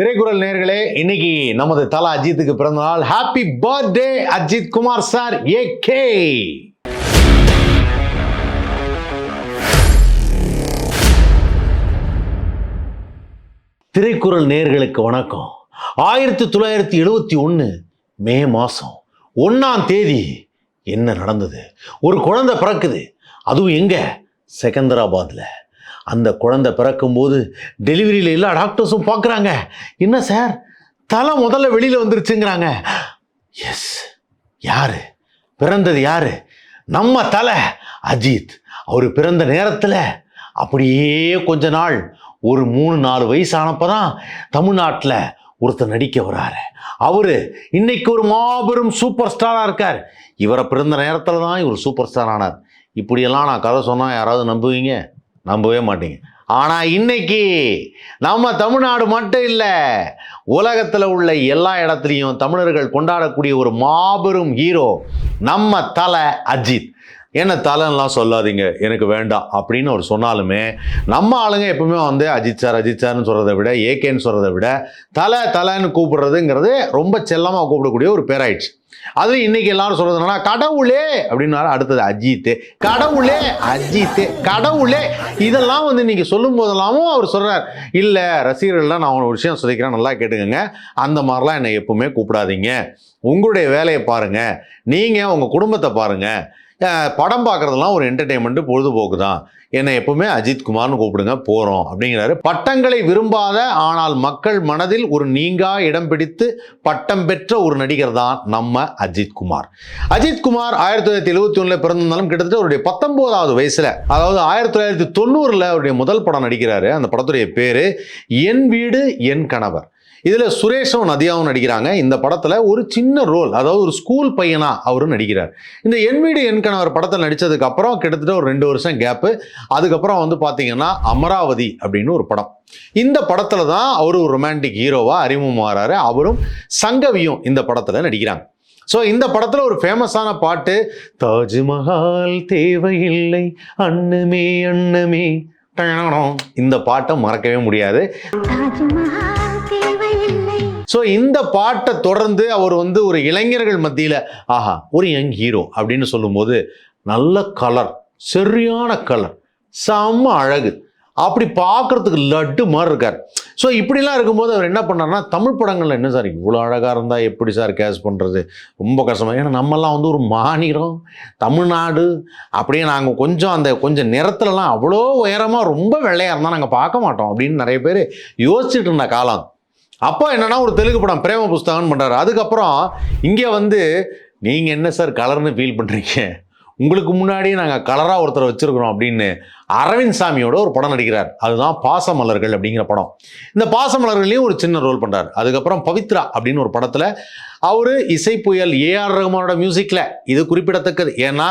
திரைக்குறள் நேர்களே இன்னைக்கு நமது தல அஜித்துக்கு பிறந்த நாள் happy birthday Ajith Kumar sir A K திரைக்குறள் நேர்களுக்கு வணக்கம். ஆயிரத்தி தொள்ளாயிரத்தி எழுபத்தி ஒன்று மே மாதம் ஒன்றாம் தேதி என்ன நடந்தது? ஒரு குழந்தை பிறக்குது. அதுவும் எங்கே? செகந்தராபாத்தில் அந்த குழந்தை பிறக்கும்போது டெலிவரியில் எல்லா டாக்டர்ஸும் பார்க்குறாங்க. என்ன சார்? தலை முதல்ல வெளியில் வந்துருச்சுங்கிறாங்க. எஸ் யார்? பிறந்தது யாரு? நம்ம தலை. அஜித். அவர் பிறந்த நேரத்தில் அப்படியே கொஞ்ச நாள் ஒரு மூணு நாலு வயசு ஆனப்போ தான் தமிழ்நாட்டில் ஒருத்தர் நடிக்க வராரு அவர் இன்னைக்கு ஒரு மாபெரும் சூப்பர் ஸ்டாராக இருக்கார். இவரை பிறந்த நேரத்தில் தான் இவர் சூப்பர் ஸ்டார் ஆனார் இப்படியெல்லாம் நான் கதை சொன்னால் யாராவது நம்புவீங்க? நம்பவே மாட்டீங்க. ஆனால் இன்னைக்கு நம்ம தமிழ்நாடு மட்டும் இல்லை உலகத்தில் உள்ள எல்லா இடத்துலையும் தமிழர்கள் கொண்டாடக்கூடிய ஒரு மாபெரும் ஹீரோ நம்ம தலை அஜித். என்ன தலைலாம் சொல்லாதீங்க எனக்கு வேண்டாம் அப்படின்னு அவர் சொன்னாலுமே நம்ம ஆளுங்க எப்பவுமே வந்து அஜித் சார் அஜித் சார்னு சொல்கிறத விட ஏகேன்னு சொல்கிறத விட தலை தலைன்னு கூப்பிடுறதுங்கிறது ரொம்ப செல்லமாக கூப்பிடக்கூடிய ஒரு பேராயிடுச்சு. அதுவும் இன்னைக்கு எல்லாரும் சொல்றது என்னன்னா கடவுளே! அப்படின்னாலும் அடுத்தது அஜித்து. கடவுளே! அஜித்து. கடவுளே! இதெல்லாம் வந்து இன்னைக்கு சொல்லும் போதெல்லாமும் அவர் சொல்றார். இல்லை ரசிகர்கள்லாம் நான் ஒரு விஷயம் சொல்லிக்கிறேன் நல்லா கேட்டுக்கோங்க. அந்த மாதிரிலாம் என்னை எப்பவுமே கூப்பிடாதீங்க. உங்களுடைய வேலையை பாருங்க. நீங்க உங்க குடும்பத்தை பாருங்க. படம் பார்க்குறதெல்லாம் ஒரு என்டர்டெயின்மெண்ட்டு பொழுதுபோக்கு தான் என்னை எப்பவுமே அஜித் குமார்னு கூப்பிடுங்க போகிறோம் அப்படிங்கிறாரு. பட்டங்களை விரும்பாத ஆனால் மக்கள் மனதில் ஒரு நீங்கா இடம் பிடித்து பட்டம் பெற்ற ஒரு நடிகர் தான் நம்ம அஜித் குமார். அஜித் குமார் ஆயிரத்தி தொள்ளாயிரத்தி எழுபத்தி ஒன்றில் பிறந்திருந்தாலும் கிட்டத்தட்ட அவருடைய பத்தொம்போதாவது வயசில் அதாவது ஆயிரத்தி தொள்ளாயிரத்தி தொண்ணூறில் அவருடைய முதல் படம் நடிக்கிறாரு. அந்த படத்துடைய பேர் என் வீடு என் கணவர் இதில் சுரேஷும் நதியாவும் நடிக்கிறாங்க. இந்த படத்தில் ஒரு சின்ன ரோல் அதாவது ஒரு ஸ்கூல் பையனா அவரும் நடிக்கிறார். இந்த என் வீடு என் கணவர் படத்தில் நடித்ததுக்கப்புறம் கிட்டத்தட்ட ஒரு ரெண்டு வருஷம் கேப்பு அதுக்கப்புறம் வந்து பார்த்தீங்கன்னா அமராவதி அப்படின்னு ஒரு படம். இந்த படத்தில் தான் அவர் ஒரு ரொமான்டிக் ஹீரோவாக அறிமுகமாகறாரு அவரும் சங்கவியும் இந்த படத்தில் நடிக்கிறாங்க. ஸோ இந்த படத்தில் ஒரு ஃபேமஸான பாட்டு தாஜ்மஹால் தேவையில்லை அண்ணமே அண்ணமே இந்த பாட்டை மறக்கவே முடியாது. தாஜ்மஹால் ஸோ இந்த பாட்டை தொடர்ந்து அவர் வந்து ஒரு இளைஞர்கள் மத்தியில் ஆஹா ஒரு யங் ஹீரோ அப்படின்னு சொல்லும்போது நல்ல கலர் சரியான கலர் செம்ம அழகு. அப்படி பார்க்குறதுக்கு லட்டு மாதிரி இருக்கார். ஸோ இப்படிலாம் இருக்கும்போது அவர் என்ன பண்ணார்னா தமிழ் படங்களில் என்ன சார் இவ்வளோ அழகாக இருந்தால் எப்படி சார் கேஸ் பண்ணுறது ரொம்ப கஷ்டமாக ஏன்னா நம்மலாம் வந்து ஒரு மாநிலம் தமிழ்நாடு அப்படியே நாங்கள் கொஞ்சம் அந்த கொஞ்சம் நிறத்துலலாம் அவ்வளோ உயரமாக ரொம்ப வெள்ளையாக இருந்தால் நாங்கள் பார்க்க மாட்டோம் அப்படின்னு நிறைய பேர் யோசிச்சுட்டு இருந்த காலம் அப்போ என்னன்னா ஒரு தெலுங்கு படம் பிரேம புஸ்தகம்னு பண்ணுறாரு அதுக்கப்புறம் இங்கே வந்து நீங்கள் என்ன சார் கலர்னு ஃபீல் பண்ணுறீங்க உங்களுக்கு முன்னாடியே நாங்கள் கலராக ஒருத்தரை வச்சுருக்குறோம் அப்படின்னு அரவிந்த் சாமியோட ஒரு படம் நடிக்கிறார். அதுதான் பாசமலர்கள் அப்படிங்கிற படம். இந்த பாசமலர்கள்லேயும் ஒரு சின்ன ரோல் பண்ணுறார் அதுக்கப்புறம் பவித்ரா அப்படின்னு ஒரு படத்தில் அவர் இசை புயல் ஏஆர் ரகுமானோட மியூசிக்கில் இது குறிப்பிடத்தக்கது. ஏன்னா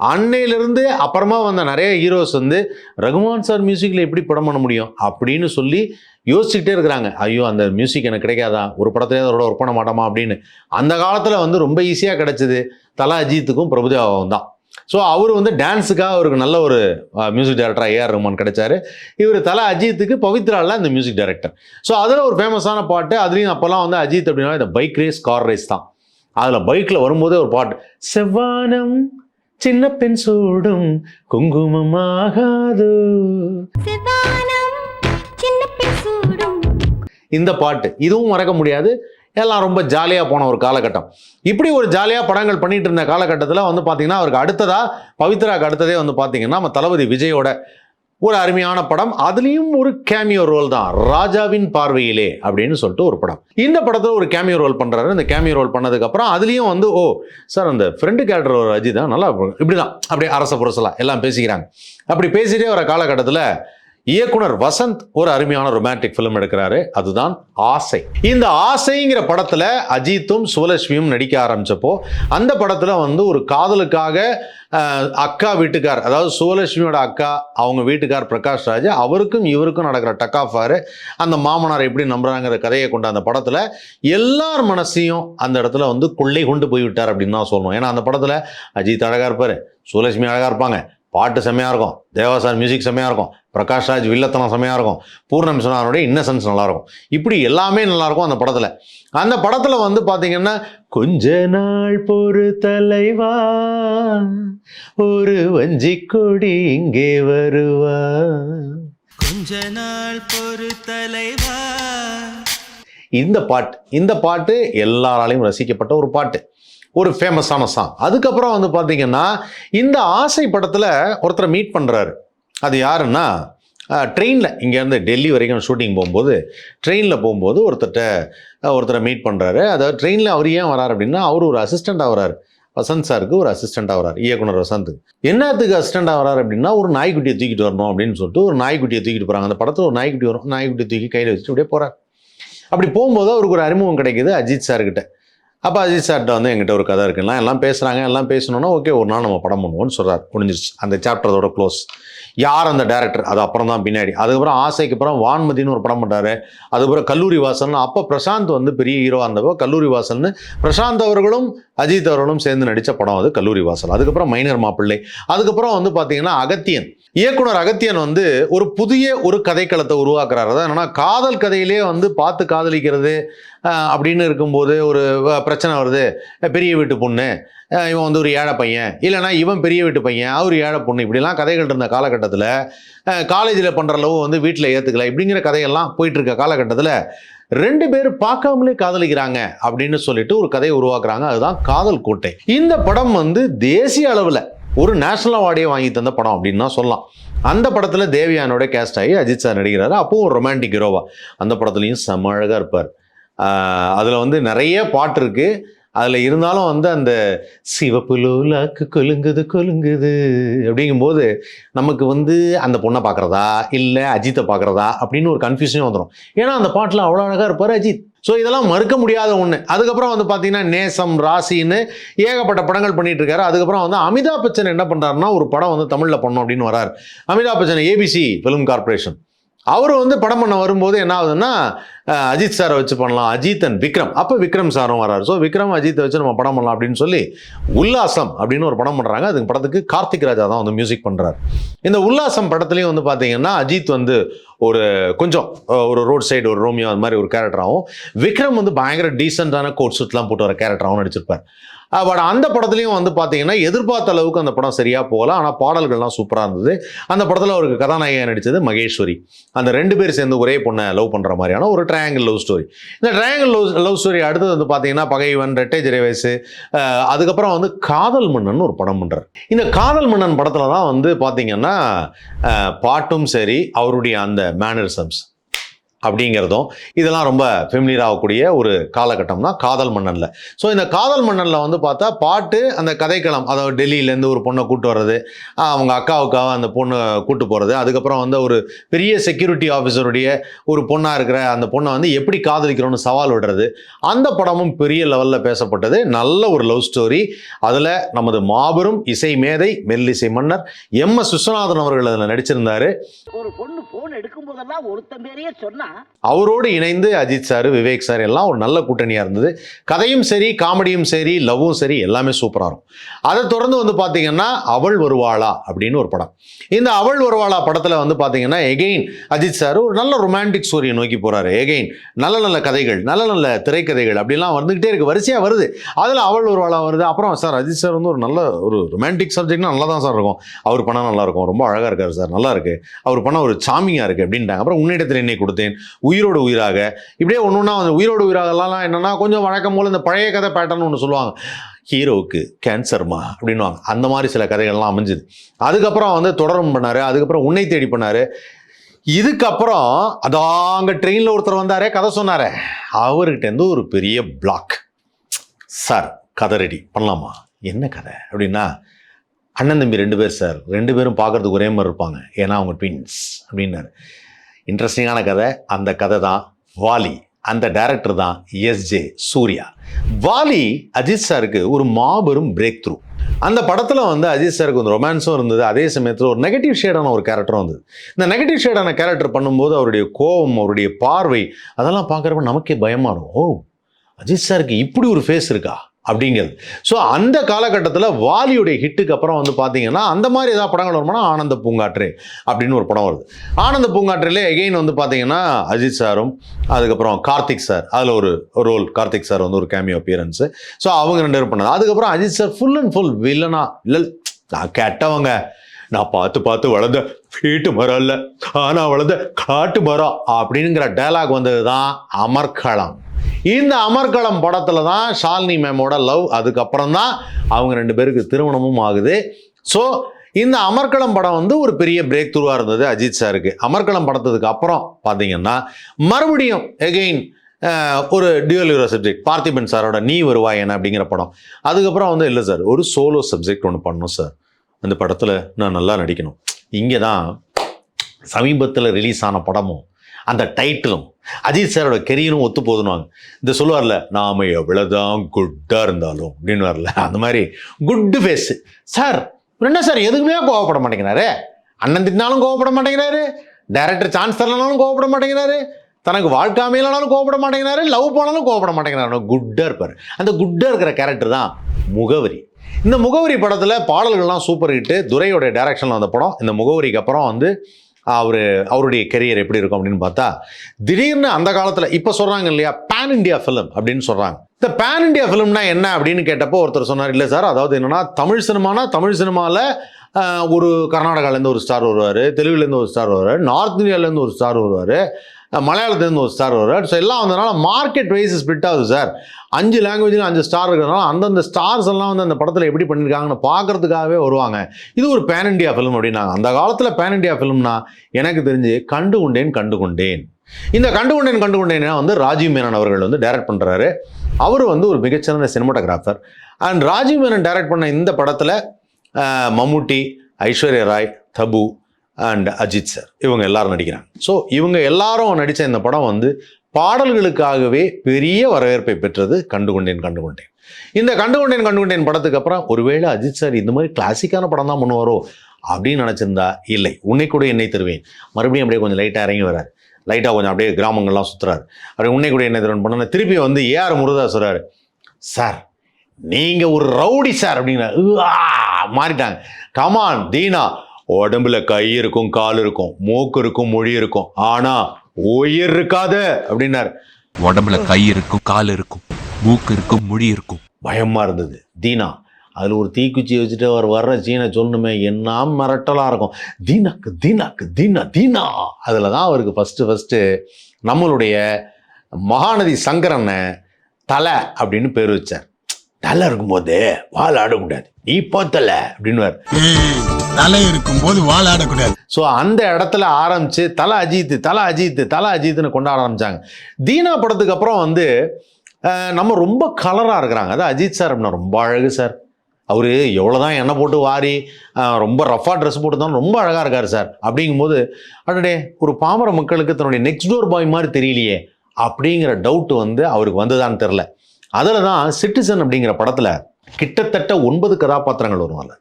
அன்னையிலிருந்து அப்புறமா வந்த நிறைய ஹீரோஸ் வந்து ரகுமான் சார் மியூசிக்கில் எப்படி படம் பண்ண முடியும்? அப்படின்னு சொல்லி யோசிச்சுக்கிட்டே இருக்கிறாங்க. ஐயோ அந்த மியூசிக் எனக்கு கிடைக்காதா? ஒரு படத்துலேயே அதோட ஒர்க் பண்ண மாட்டோமா அப்படின்னு. அந்த காலத்தில் வந்து ரொம்ப ஈஸியாக கிடச்சிது தலா அஜித்துக்கும் பிரபுதேவாவும் தான். ஸோ அவர் வந்து டான்ஸுக்காக அவருக்கு நல்ல ஒரு மியூசிக் டைரக்டராக ஏஆர் ரஹ்மான் கிடைச்சாரு. இவர் தலா அஜித்துக்கு பவித்ராவில் அந்த மியூசிக் டைரக்டர் ஸோ அதில் ஒரு ஃபேமஸான பாட்டு அதுலேயும் அப்போல்லாம் வந்து அஜித் அப்படின்னா இந்த பைக் ரேஸ் கார் ரேஸ் தான். அதில் பைக்கில் வரும்போதே ஒரு பாட்டு செவ்வானம் சின்ன பெண் சூடும் குங்குமமாகாது செவ்வானம் இந்த பாட்டு. இதுவும் மறக்க முடியாது. எல்லாம் ரொம்ப ஜாலியாக போன ஒரு காலகட்டம். இப்படி ஒரு ஜாலியாக படங்கள் பண்ணிட்டு இருந்த காலகட்டத்தில் வந்து பார்த்திங்கன்னா அவருக்கு அடுத்ததாக பவித்ராக்கு அடுத்ததே வந்து பார்த்திங்கன்னா நம்ம தளபதி விஜயோட ஒரு அருமையான படம். அதுலேயும் ஒரு கேமியோ ரோல் தான். ராஜாவின் பார்வையிலே அப்படின்னு சொல்லிட்டு ஒரு படம். இந்த படத்தில் ஒரு கேமியோ ரோல் பண்ணுறாரு இந்த கேமியோ ரோல் பண்ணதுக்கப்புறம் அதுலேயும் வந்து ஓ சார் அந்த ஃப்ரெண்டு கேரக்டர் ஒரு அஜித் தான். நல்லா இப்படி தான் அப்படியே அரச புரசலா எல்லாம் பேசிக்கிறாங்க. அப்படி பேசிகிட்டே வர காலகட்டத்தில் இயக்குனர் வசந்த் ஒரு அருமையான ரொமான்டிக் ஃபிலிம் எடுக்கிறாரு. அதுதான் ஆசை. இந்த ஆசைங்கிற படத்தில் அஜித்தும் சுவலட்சுமியும் நடிக்க ஆரம்பித்தப்போ அந்த படத்தில் வந்து ஒரு காதலுக்காக அக்கா வீட்டுக்கார் அதாவது சுவலட்சுமியோட அக்கா அவங்க வீட்டுக்கார் பிரகாஷ் ராஜ் அவருக்கும் இவருக்கும் நடக்கிற டக்காஃபாரு அந்த மாமனார் எப்படி நம்புறாங்கிற கதையை கொண்ட அந்த படத்தில் எல்லார் மனசையும் அந்த இடத்துல வந்து கொள்ளை கொண்டு போய்விட்டார் அப்படின்னு தான் சொல்லணும். ஏன்னா அந்த படத்தில் அஜித் அழகா இருப்பார் சுவலட்சுமி அழகாக இருப்பாங்க பாட்டு செம்மையாக இருக்கும் தேவாசார் மியூசிக் செம்மையாக இருக்கும் பிரகாஷ் ராஜ் வில்லத்தனம் செமையாக இருக்கும். பூர்ணம் விஸ்வநாதனுடைய இன்னசென்ஸ் நல்லாயிருக்கும். இப்படி எல்லாமே நல்லாயிருக்கும் அந்த படத்தில். அந்த படத்தில் வந்து பார்த்தீங்கன்னா கொஞ்ச நாள் பொறு தலைவா ஒரு வஞ்சி கொடி இங்கே வருவா. கொஞ்ச நாள் பொறு தலைவா. இந்த பாட்டு இந்த பாட்டு எல்லாராலையும் ரசிக்கப்பட்ட ஒரு பாட்டு. ஒரு ஃபேமஸான சாங் அதுக்கப்புறம் வந்து பார்த்தீங்கன்னா இந்த ஆசை படத்தில் ஒருத்தரை மீட் பண்ணுறாரு அது யாருன்னா ட்ரெயினில் இங்கேருந்து டெல்லி வரைக்கும் ஷூட்டிங் போகும்போது ட்ரெயினில் போகும்போது ஒருத்தர்கிட்ட ஒருத்தரை மீட் பண்ணுறாரு அதாவது ட்ரெயினில் அவர் ஏன் வராரு அப்படின்னா அவர் ஒரு அசிஸ்டண்ட்டாக ஆகிறார் வசந்த் சாருக்கு ஒரு அசிஸ்டண்ட் ஆகிறார் இயக்குனர் வசந்த். என்னத்துக்கு அசிஸ்டண்ட் ஆகிறார் அப்படின்னா ஒரு நாய்க்குட்டியை தூக்கிட்டு வரணும் அப்படின்னு சொல்லிட்டு ஒரு நாய்க்குட்டியை தூக்கிட்டு போகிறாங்க அந்த படத்தில் ஒரு நாய்க்குட்டி வரும். நாய்க்குட்டியை தூக்கி கையில் வச்சுட்டு அப்படியே போகிறார் அப்படி போகும்போது அவருக்கு ஒரு அறிமுகம் கிடைக்குது அஜித் சார்கிட்ட. அப்போ அஜித் சார்கிட்ட வந்து எங்கிட்ட ஒரு கதை இருக்குலாம் எல்லாம் பேசுகிறாங்க எல்லாம் பேசணுன்னா ஓகே ஒரு நாள் நம்ம படம் பண்ணுவோம்னு சொல்கிறார் முடிஞ்சிருச்சு அந்த சாப்டரோட க்ளோஸ் யார் அந்த டேரக்டர் அது அப்புறம் தான் பின்னாடி. அதுக்கப்புறம் ஆசைக்கு அப்புறம் வான்மதின்னு ஒரு படம் பண்ணுறாரு அதுக்கப்புறம் கல்லூரி வாசல்னு அப்போ பிரசாந்த் வந்து பெரிய ஹீரோவாக இருந்தப்போ கல்லூரி வாசல்னு பிரசாந்த் அவர்களும் அஜித் அவர்களும் சேர்ந்து நடித்த படம் அது கல்லூரி வாசல். அதுக்கப்புறம் மைனர் மாப்பிள்ளை. அதுக்கப்புறம் வந்து பார்த்திங்கன்னா அகத்தியன். இயக்குனர் அகத்தியன் வந்து ஒரு புதிய ஒரு கதைக்களத்தை உருவாக்குறாரு. அதான் என்னன்னா காதல் கதையிலே வந்து பார்த்து காதலிக்கிறது அப்படின்னு இருக்கும்போது ஒரு பிரச்சனை வருது. பெரிய வீட்டு பொண்ணு இவன் வந்து ஒரு ஏழை பையன். இல்லைனா இவன் பெரிய வீட்டு பையன் அவர் ஏழை பொண்ணு. இப்படிலாம் கதைகள் இருந்த காலகட்டத்தில் காலேஜில் பண்ணுற அளவு வந்து வீட்டில் ஏற்றுக்கல இப்படிங்கிற கதையெல்லாம் போயிட்டு இருக்க காலகட்டத்தில் ரெண்டு பேர் பார்க்காமலே காதலிக்கிறாங்க அப்படின்னு சொல்லிட்டு ஒரு கதையை உருவாக்குறாங்க. அதுதான் காதல் கோட்டை. இந்த படம் வந்து தேசிய அளவில் ஒரு நேஷனல் அவார்டே வாங்கி தந்த படம் அப்படின்னு தான் சொல்லலாம். அந்த படத்தில் தேவியானோட கேஸ்ட் ஆகி அஜித் சார் நடிக்கிறாரு. அப்போது ஒரு ரொமான்டிக் ஹீரோவா அந்த படத்துலையும் செம்ம அழகாக இருப்பார் அதில் வந்து நிறைய பாட்டு இருக்குது அதில் இருந்தாலும் வந்து அந்த சிவப்பு லோலாக்கு கொலுங்குது கொலுங்குது அப்படிங்கும்போது நமக்கு வந்து அந்த பொண்ணை பார்க்குறதா? இல்லை அஜித்தை பார்க்குறதா? அப்படின்னு ஒரு கன்ஃபியூஷனே வந்துடும் ஏன்னா அந்த பாட்டில் அவ்வளோ அழகாக இருப்பார் அஜித். ஸோ இதெல்லாம் மறுக்க முடியாத ஒன்று அதுக்கப்புறம் வந்து பார்த்தீங்கன்னா நேசம் ராசின்னு ஏகப்பட்ட படங்கள் பண்ணிட்டு இருக்காரு. அதுக்கப்புறம் வந்து அமிதாப் பச்சன் என்ன பண்ணுறாருன்னா ஒரு படம் வந்து தமிழில் பண்ணோம் அப்படின்னு வரார். Amitabh Bachchan ABC film corporation அவர் வந்து படம் பண்ண வரும்போது என்ன ஆகுதுன்னா அஜித் சாரை வச்சு பண்ணலாம். அஜித் அண்ட் விக்ரம். அப்போ விக்ரம் சாரும் வராரு. ஸோ விக்ரம் அஜித்தை வச்சு நம்ம படம் பண்ணலாம் அப்படின்னு சொல்லி உல்லாசம் அப்படின்னு ஒரு படம் பண்ணுறாங்க அதுக்கு படத்துக்கு கார்த்திக் ராஜா தான் வந்து மியூசிக் பண்ணுறாரு இந்த உல்லாசம் படத்துலையும் வந்து பார்த்தீங்கன்னா அஜித் வந்து ஒரு கொஞ்சம் ஒரு ரோட் சைடு ஒரு ரோமியோ அது மாதிரி ஒரு கேரக்டராகவும் விக்ரம் வந்து பயங்கர டீசெண்டான கோட் சூட்லாம் போட்டு வர கேரக்டராகவும் நடிச்சிருப்பார். பட் அந்த படத்துலையும் வந்து பார்த்தீங்கன்னா எதிர்பார்த்த அளவுக்கு அந்த படம் சரியாக போகல. ஆனால் பாடல்கள்லாம் சூப்பராக இருந்தது. அந்த படத்தில் அவருக்கு கதாநாயகியாக நடித்தது மகேஸ்வரி. அந்த ரெண்டு பேர் சேர்ந்து ஒரே பொண்ணை லவ் பண்ணுற மாதிரியான ஒரு ட்ரையாங்கிள் லவ் ஸ்டோரி இந்த ட்ரையாங்கிள் லவ் லவ் ஸ்டோரி அடுத்தது வந்து பார்த்தீங்கன்னா பகைவன் ரெட்டை ஜெரவேசு அதுக்கப்புறம் வந்து காதல் மன்னன் ஒரு படம் பண்ணுறார் இந்த காதல் மன்னன் படத்தில் தான் வந்து பார்த்தீங்கன்னா பாட்டும் சரி அவருடைய அந்த மேனரிசம்ஸ் அப்படிங்கிறதும் இதெல்லாம் ரொம்ப ஃபெமிலியர் ஆகக்கூடிய ஒரு காலகட்டம் தான் காதல் மன்னனில். ஸோ இந்த காதல் மன்னனில் வந்து பார்த்தா பாட்டு அந்த கதைக்களம் அதாவது டெல்லியிலேருந்து ஒரு பொண்ணை கூட்டு வர்றது அவங்க அக்காவுக்காக அந்த பொண்ணை கூட்டு போகிறது அதுக்கப்புறம் வந்து ஒரு பெரிய செக்யூரிட்டி ஆஃபீஸருடைய ஒரு பொண்ணாக இருக்கிற அந்த பொண்ணை வந்து எப்படி காதலிக்கிறோன்னு சவால் விடுறது அந்த படமும் பெரிய லெவலில் பேசப்பட்டது. நல்ல ஒரு லவ் ஸ்டோரி அதில் நமது மாபெரும் இசை மேதை மெல்லிசை மன்னர் எம் எஸ் விஸ்வநாதன் அவர்கள் அதில் நடிச்சிருந்தார். ஒரு பொண்ணு போன் ஒருத்தன் பேரையே சொன்னா அவரோடு இணைந்து அஜித் சார் விவேக் சார் எல்லாம் ஒரு நல்ல கூட்டணியாக இருந்தது. கதையும் சரி காமெடியும் சரி லவ்வும் சரி எல்லாமே சூப்பராக இருக்கும். அதை தொடர்ந்து வந்து பார்த்தீங்கன்னா அவள் வருவாளா அப்படின்னு ஒரு படம். இந்த அவள் வருவாளா படத்தில் வந்து பார்த்தீங்கன்னா எகெயின் அஜித் சார் ஒரு நல்ல ரொமான்டிக் ஸ்டோரியை நோக்கி போகிறாரு எகெயின் நல்ல நல்ல கதைகள் நல்ல நல்ல திரைக்கதைகள் அப்படிலாம் வந்துக்கிட்டே இருக்கு. வரிசையாக வருது. அதில் அவள் வருவாளா வருது. அப்புறம் சார் அஜித் சார் வந்து ஒரு நல்ல ஒரு ரொமான்டிக் சப்ஜெக்ட்னா நல்லா தான் சார் இருக்கும். அவர் பணம் நல்லா இருக்கும். ரொம்ப அழகாக இருக்காரு சார். நல்லா இருக்கு. அவர் பணம் ஒரு சாமிங்காக இருக்குது பண்ணிட்டாங்க அப்புறம் உன்னிடத்தில் என்னை கொடுத்தேன். உயிரோடு உயிராக. இப்படியே ஒன்று ஒன்றா வந்து உயிரோடு உயிராகலாம் என்னன்னா கொஞ்சம் வழக்கம் போல் இந்த பழைய கதை பேட்டர்ன் ஒன்று சொல்லுவாங்க. ஹீரோவுக்கு கேன்சர்மா அப்படின்வாங்க அந்த மாதிரி சில கதைகள்லாம் அமைஞ்சுது. அதுக்கப்புறம் வந்து தொடரும் பண்ணார். அதுக்கப்புறம் உன்னை தேடி பண்ணார். இதுக்கப்புறம் அதான் அங்கே ட்ரெயினில் ஒருத்தர் வந்தாரே கதை சொன்னாரே. அவர்கிட்டேருந்து ஒரு பெரிய பிளாக் சார் கதை ரெடி பண்ணலாமா? என்ன கதை? அப்படின்னா அண்ணன் தம்பி ரெண்டு பேர் சார் ரெண்டு பேரும் பார்க்கறதுக்கு ஒரே மாதிரி இருப்பாங்க. ஏன்னா அவங்க ட்வின்ஸ் அப்படின்னாரு. இன்ட்ரெஸ்டிங்கான கதை. அந்த கதை தான் வாலி அந்த டைரக்டர் தான் எஸ்ஜே சூர்யா வாலி அஜித் சாருக்கு ஒரு மாபெரும் பிரேக் த்ரூ அந்த படத்தில் வந்து அஜித் சாருக்கு வந்து ரொமான்ஸும் இருந்தது. அதே சமயத்தில் ஒரு நெகட்டிவ் ஷேடான ஒரு கேரக்டரும் வந்தது. இந்த நெகட்டிவ் ஷேடான கேரக்டர் பண்ணும்போது அவருடைய கோபம் அவருடைய பார்வை அதெல்லாம் பார்க்குறப்ப நமக்கே பயமாக இருக்கும். ஓ அஜித் சாருக்கு இப்படி ஒரு ஃபேஸ் இருக்கா? அப்படிங்கிறது. ஸோ அந்த காலகட்டத்தில் வாலியுடைய ஹிட்டுக்கு அப்புறம் வந்து பார்த்தீங்கன்னா அந்த மாதிரி ஏதாவது படங்கள் வருமானா ஆனந்த பூங்காற்று அப்படின்னு ஒரு படம் வருது. ஆனந்த பூங்காற்றிலே எகெயின் வந்து பார்த்தீங்கன்னா அஜித் சாரும் அதுக்கப்புறம் கார்த்திக் சார் அதில் ஒரு ரோல் கார்த்திக் சார் வந்து ஒரு கேமியோ அப்பியரன்ஸு ஸோ அவங்க ரெண்டு பேரும் பண்ணது. அதுக்கப்புறம் Ajith sir full and full வில்லனா இல்லை நான் கெட்டவங்க. நான் பார்த்து பார்த்து வளர்ந்த வீட்டு மரம் இல்லை. ஆனால் வளர்ந்த காட்டு மரம் அப்படிங்கிற டயலாக் வந்தது தான் அமர்களம் இந்த அமர்க்களம் படத்தில் தான் ஷாலினி மேமோட லவ். அதுக்கப்புறம் தான் அவங்க ரெண்டு பேருக்கு திருமணமும் ஆகுது. ஸோ இந்த அமர்க்களம் படம் வந்து ஒரு பெரிய பிரேக் த்ரூவாக இருந்தது அஜித் சாருக்கு. அமர்க்களம் படத்துக்கு அப்புறம் பார்த்தீங்கன்னா மறுபடியும் எகெயின் ஒரு டியூல் யூரோ சப்ஜெக்ட் பார்த்திபன் சாரோட நீ வருவாய் என்ன அப்படிங்கிற படம். அதுக்கப்புறம் வந்து இல்லை சார் ஒரு சோலோ சப்ஜெக்ட் ஒன்று பண்ணணும் சார். அந்த படத்தில் நான் நல்லா நடிக்கணும். இங்கே தான் சமீபத்தில் ரிலீஸ் ஆன படமும் அந்த டைட்டிலும் அஜித் சாரோட கெரியரும் ஒத்து போதுனுவாங்க இந்த சொல்லுவார்ல நாம எவ்வளோதான் குட்டாக இருந்தாலும் அப்படின்னு வரல அந்த மாதிரி குட்டு ஃபேஸு சார் என்ன சார் எதுக்குமே கோவப்பட மாட்டேங்கிறாரு? அண்ணன் திட்டினாலும் கோவப்பட மாட்டேங்கிறாரு. டைரக்டர் சான்ஸ் தரலனாலும் கோவப்பட மாட்டேங்கிறாரு. தனக்கு வாழ்க்கை அமையலனாலும் கோவப்பட மாட்டேங்கிறாரு. லவ் போனாலும் கோவப்பட மாட்டேங்கிறாரு. குட்டாக இருப்பார். அந்த குட்டாக இருக்கிற கேரக்டர் தான் முகவரி. இந்த முகவரி படத்தில் பாடல்கள்லாம் சூப்பர் ஹிட்டு துரையோட டைரக்ஷனில் வந்த படம். இந்த முகவரிக்கு அப்புறம் வந்து அவர் அவருடைய கெரியர் எப்படி இருக்கும் அப்படின்னு பார்த்தா திடீர்னு அந்த காலத்தில் இப்போ சொல்கிறாங்க இல்லையா பேன் இண்டியா ஃபிலிம் அப்படின்னு சொல்கிறாங்க இந்த பேன் இண்டியா ஃபிலிம்னா என்ன அப்படின்னு கேட்டப்போ ஒருத்தர் சொன்னார் இல்லை சார் அதாவது என்னன்னா தமிழ் சினிமானா தமிழ் சினிமாவில் ஒரு கர்நாடகாலேருந்து ஒரு ஸ்டார் வருவார் தெலுங்குலேருந்து ஒரு ஸ்டார் வருவார் நார்த் இந்தியாவிலேருந்து ஒரு ஸ்டார் வருவார் மலையாளத்துலேருந்து ஒரு ஸ்டார் வருவார். ஸோ எல்லாம் வந்ததுனால மார்க்கெட் வைஸ் ஸ்பிட் ஆகுது சார் அஞ்சு லாங்குவேஜில் அஞ்சு ஸ்டார் இருக்கிறதுனால அந்தந்த ஸ்டார்ஸ் எல்லாம் வந்து அந்த படத்தில் எப்படி பண்ணியிருக்காங்கன்னு பார்க்கறதுக்காகவே வருவாங்க. இது ஒரு பேன் இண்டியா ஃபிலிம் அப்படின்னாங்க. அந்த காலத்தில் பேன் இண்டியா ஃபிலிம்னா எனக்கு தெரிஞ்சு கண்டு கொண்டேன் கண்டு கொண்டேன் இந்த கண்டு கொண்டேன் கண்டு கொண்டேன்னா வந்து ராஜீவ் மேனன் அவர்கள் வந்து டைரக்ட் பண்ணுறாரு அவர் வந்து ஒரு மிகச்சிறந்த cinematographer and Rajiv Menon direct பண்ண இந்த படத்தில் மம்முட்டி ஐஸ்வர்யா ராய் தபு அண்ட் அஜித் சார் இவங்க எல்லாரும் நடிக்கிறாங்க. ஸோ இவங்க எல்லாரும் நடித்த இந்த படம் வந்து பாடல்களுக்காகவே பெரிய வரவேற்பை பெற்றது கண்டுகொண்டேன் கண்டுகொண்டேன். இந்த கண்டுகொண்டேன் கண்டுகொண்டேன் படத்துக்கு அப்புறம் ஒருவேளை அஜித் சார் இந்த மாதிரி கிளாசிக்கான படம் தான் பண்ணுவாரோ அப்படின்னு நினச்சிருந்தா இல்லை. உன்னை கூட என்னை தருவேன். மறுபடியும் அப்படியே கொஞ்சம் லைட்டாக இறங்கி வராரு. லைட்டாக கொஞ்சம் அப்படியே கிராமங்கள்லாம் சுற்றுறாரு அப்படியே உன்னை கூட என்னை தருவேன் பண்ண திருப்பி வந்து ஏஆர் முருதா சொல்கிறாரு சார் நீங்கள் ஒரு ரவுடி சார் அப்படிங்கிற மாறிட்டாங்க. கமான் தீனா உடம்புல கை இருக்கும் கால் இருக்கும் மூக்கு இருக்கும் மொழி இருக்கும். ஆனா உயிர் இருக்காது அப்படின்னாரு. உடம்புல கை இருக்கும் கால் இருக்கும் மூக்கு இருக்கும் முடி இருக்கும். பயமா இருந்தது. தீனா அதில் ஒரு தீக்குச்சி வச்சுட்டு அவர் வர்ற சீனை சொல்லணுமே என்ன மிரட்டலாக இருக்கும். தீனாக்கு தீனாக்கு தீனா தீனா. அதில் தான் அவருக்கு ஃபஸ்ட்டு ஃபஸ்ட்டு நம்மளுடைய மகாநதி சங்கரனை தலை அப்படின்னு பேர் வச்சார். தலை இருக்கும்போது வால் ஆடக்கூடாது. நீ போத்தல அப்படின்னு தலை இருக்கும்போது வாழ ஆடக்கூடாது ஸோ அந்த இடத்துல ஆரம்பிச்சு தலை அஜித் தலை அஜித் தலை அஜித்னு கொண்டாட ஆரம்பிச்சாங்க. தீனா படத்துக்கு அப்புறம் வந்து நம்ம ரொம்ப கலராக இருக்கிறாங்க. அதான் அஜித் சார் அப்படின்னா ரொம்ப அழகு சார் அவர் எவ்வளோதான் எண்ணெய் போட்டு வாரி ரொம்ப ரஃபாக ட்ரெஸ் போட்டு தான் ரொம்ப அழகாக இருக்கார் சார் அப்படிங்கும்போது அடடே ஒரு பாமர மக்களுக்கு தன்னுடைய நெக்ஸ்ட் டோர் பாய் மாதிரி தெரியலையே அப்படிங்கிற டவுட் வந்து அவருக்கு வந்ததான்னு தெரில அதில் தான் சிட்டிசன் அப்படிங்கிற படத்தில் கிட்டத்தட்ட ஒன்பது கதாபாத்திரங்கள் வரும் அதில்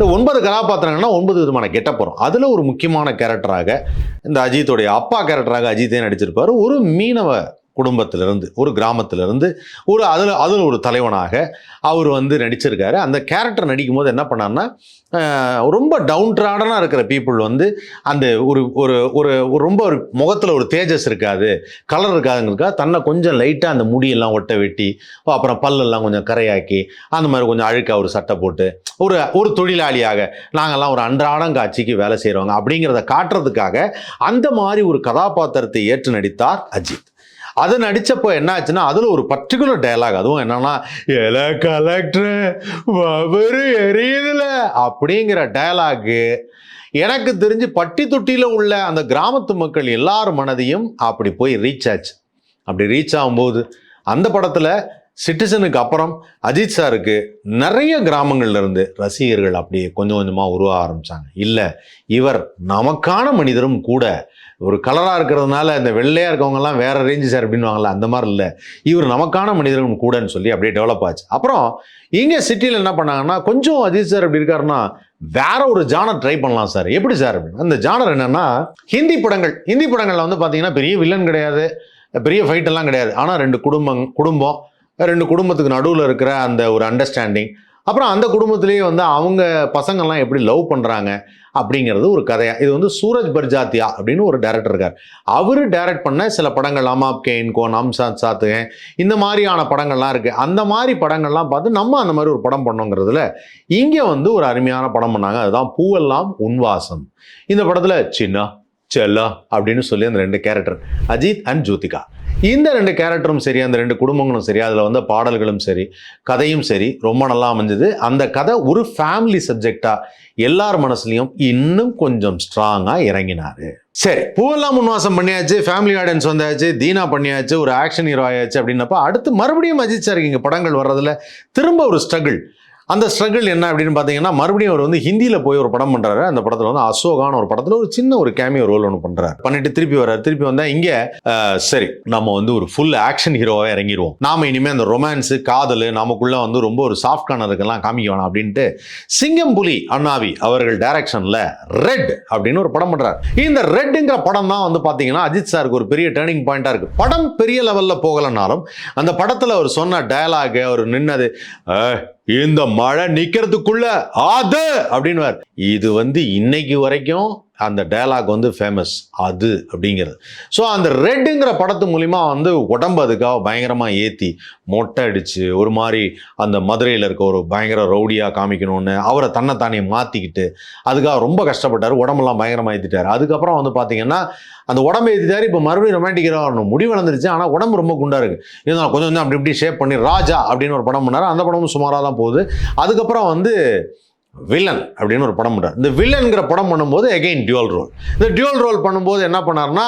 இந்த ஒன்பது கதாபாத்திரங்கள்னா ஒன்பது விதமான கெட்ட போகிறோம் அதில் ஒரு முக்கியமான கேரக்டராக இந்த அஜித்துடைய அப்பா கேரக்டராக அஜித்தே நடிச்சிருப்பார். ஒரு மீனவ குடும்பத்திலிருந்து ஒரு கிராமத்திலிருந்து ஒரு அதில் அதில் ஒரு தலைவனாக அவர் வந்து நடிச்சிருக்காரு. அந்த கேரக்டர் நடிக்கும்போது என்ன பண்ணார்னா ரொம்ப டவுன் ட்ராடனாக இருக்கிற பீப்புள் வந்து அந்த ஒரு ஒரு ஒரு ஒரு ரொம்ப ஒரு முகத்தில் ஒரு தேஜஸ் இருக்காது கலர் இருக்காதுங்கிறதுக்கா தன்னை கொஞ்சம் லைட்டாக அந்த முடியெல்லாம் ஒட்ட வெட்டி அப்புறம் பல்லெல்லாம் கொஞ்சம் கரையாக்கி அந்த மாதிரி கொஞ்சம் அழுக்காக ஒரு சட்டை போட்டு ஒரு ஒரு தொழிலாளியாக நாங்கள்லாம் ஒரு அன்றாடம் காட்சிக்கு வேலை செய்கிறவங்க அப்படிங்கிறத காட்டுறதுக்காக அந்த மாதிரி ஒரு கதாபாத்திரத்தை ஏற்று நடித்தார் அஜித். அது நடித்தப்போ என்ன ஆச்சுன்னா அதில் ஒரு பர்டிகுலர் டைலாக் அதுவும் என்னன்னா எல கலெக்டர் வவரு எரியுதுல அப்படிங்கிற டயலாக்கு எனக்கு தெரிஞ்சு பட்டி தொட்டியில் உள்ள அந்த கிராமத்து மக்கள் எல்லார் மனதையும் அப்படி போய் ரீச் ஆச்சு. அப்படி ரீச் ஆகும்போது அந்த படத்தில் சிட்டிசனுக்கு அப்புறம் அஜித் சாருக்கு நிறைய கிராமங்கள்லேருந்து ரசிகர்கள் அப்படியே கொஞ்சம் கொஞ்சமாக உருவாக ஆரம்பித்தாங்க இல்லை இவர் நமக்கான மனிதரும் கூட ஒரு கலராக இருக்கிறதுனால இந்த வெள்ளையாக இருக்கவங்கலாம் வேறு ரேஞ்சு சார் அப்படின்வாங்கல்ல அந்த மாதிரி இல்லை. இவர் நமக்கான மனிதர்கள் கூடன்னு சொல்லி அப்படியே டெவலப் ஆச்சு. அப்புறம் இங்கே சிட்டியில் என்ன பண்ணாங்கன்னா கொஞ்சம் அஜித் சார் எப்படி இருக்காருன்னா வேற ஒரு ஜானர் ட்ரை பண்ணலாம் சார் எப்படி சார் அப்படின்னு அந்த ஜானர் என்னன்னா ஹிந்தி படங்கள். ஹிந்தி படங்களில் வந்து பார்த்தீங்கன்னா பெரிய வில்லன் கிடையாது. பெரிய ஃபைட்டெல்லாம் கிடையாது. ஆனால் ரெண்டு குடும்பம் குடும்பம் ரெண்டு குடும்பத்துக்கு நடுவில் இருக்கிற அந்த ஒரு அண்டர்ஸ்டாண்டிங் அப்புறம் அந்த குடும்பத்திலேயே வந்து அவங்க பசங்கள்லாம் எப்படி லவ் பண்ணுறாங்க அப்படிங்கிறது ஒரு கதையா. இது வந்து சூரஜ் பர்ஜாத்தியா அப்படின்னு ஒரு டேரக்டர் இருக்கார். அவர் டைரக்ட் பண்ண சில படங்கள் அமாப் கேன் கோன் அம்சாத் சாத்துகன் இந்த மாதிரியான படங்கள்லாம் இருக்குது அந்த மாதிரி படங்கள்லாம் பார்த்து நம்ம அந்த மாதிரி ஒரு படம் பண்ணோங்கிறதுல இங்கே வந்து ஒரு அருமையான படம் பண்ணாங்க. அதுதான் பூவெல்லாம் உன்வாசம் இந்த படத்தில் சின்ன செல்லா அப்படின்னு சொல்லி அந்த ரெண்டு கேரக்டர் அஜித் அண்ட் ஜோதிகா. இந்த ரெண்டு கேரக்டரும் சரி அந்த ரெண்டு குடும்பங்களும் சரி அதில் வந்த பாடல்களும் சரி கதையும் சரி ரொம்ப நல்லா அமைஞ்சது. அந்த கதை ஒரு ஃபேமிலி சப்ஜெக்டாக எல்லார் மனசுலையும் இன்னும் கொஞ்சம் ஸ்ட்ராங்காக இறங்கினாரு. சரி பூவெல்லாம் முன்வாசம் பண்ணியாச்சு ஃபேமிலி ஆடியன்ஸ் வந்தாச்சு தீனா பண்ணியாச்சு ஒரு ஆக்ஷன் ஹீரோ ஆயாச்சு அப்படின்னப்ப அடுத்து மறுபடியும் அஜித் சார் இங்கே படங்கள் வர்றதுல திரும்ப ஒரு ஸ்ட்ரகிள் அந்த ஸ்ட்ரகிள் என்ன அப்படின்னு பார்த்தீங்கன்னா மறுபடியும் அவர் வந்து ஹிந்தியில் போய் ஒரு படம் பண்ணுறாரு அந்த படத்தில் வந்து அசோகான ஒரு படத்தில் ஒரு சின்ன ஒரு கேமியோ ரோல் ஒன்று பண்ணுறாரு பண்ணிட்டு திருப்பி வர்றாரு. திருப்பி வந்தால் இங்கே சரி நம்ம வந்து ஒரு ஃபுல் ஆக்ஷன் ஹீரோவாக இறங்கிடுவோம் நாம் இனிமேல் அந்த ரொமான்ஸு காதல் நமக்குள்ளே வந்து ரொம்ப ஒரு சாஃப்ட் கார்னருக்கெல்லாம் காமிக்க வேணாம் அப்படின்ட்டு சிங்கம் புலி அண்ணாவி அவர்கள் டைரக்ஷனில் ரெட் அப்படின்னு ஒரு படம் பண்ணுறாரு இந்த ரெட்டுங்கிற படம் தான் வந்து பார்த்தீங்கன்னா அஜித் சாருக்கு ஒரு பெரிய டேர்னிங் பாயிண்டாக இருக்குது படம் பெரிய லெவலில் போகலைனாலும் அந்த படத்தில் அவர் சொன்ன டயலாக் அவர் நின்னது இந்த மழை நிக்கிறதுக்குள்ள ஆது! அப்படின்னு இது வந்து இன்னைக்கு வரைக்கும் அந்த டயலாக் வந்து ஃபேமஸ் அது அப்படிங்கிறது. ஸோ அந்த ரெட்டுங்கிற படத்து மூலிமா வந்து உடம்பு அதுக்காக பயங்கரமாக ஏற்றி மொட்டை அடித்து ஒரு மாதிரி அந்த மதுரையில் இருக்க ஒரு பயங்கர ரவுடியாக காமிக்கணும்னு அவரை தன்னைத்தானே மாற்றிக்கிட்டு அதுக்காக ரொம்ப கஷ்டப்பட்டார். உடம்பெல்லாம் பயங்கரமாக ஏற்றிட்டார் அதுக்கப்புறம் வந்து பார்த்தீங்கன்னா அந்த உடம்பு ஏற்றிட்டார் இப்போ மறுபடியும் ரொமான்டிக்காக வரணும் முடி வளர்ந்துருச்சு. ஆனால் உடம்பு ரொம்ப குண்டாக இருக்குது இருந்தாலும் கொஞ்சம் கொஞ்சம் அப்படி இப்படி ஷேப் பண்ணி ராஜா அப்படின்னு ஒரு படம் பண்ணார். அந்த படமும் சுமாராக தான் போகுது. அதுக்கப்புறம் வந்து வில்லன் அப்படின்னு ஒரு படம் பண்ணுறார் இந்த வில்லன்கிற படம் பண்ணும்போது எகைன் டியூவல் ரோல் இந்த டியூவல் ரோல் பண்ணும்போது என்ன பண்ணார்னா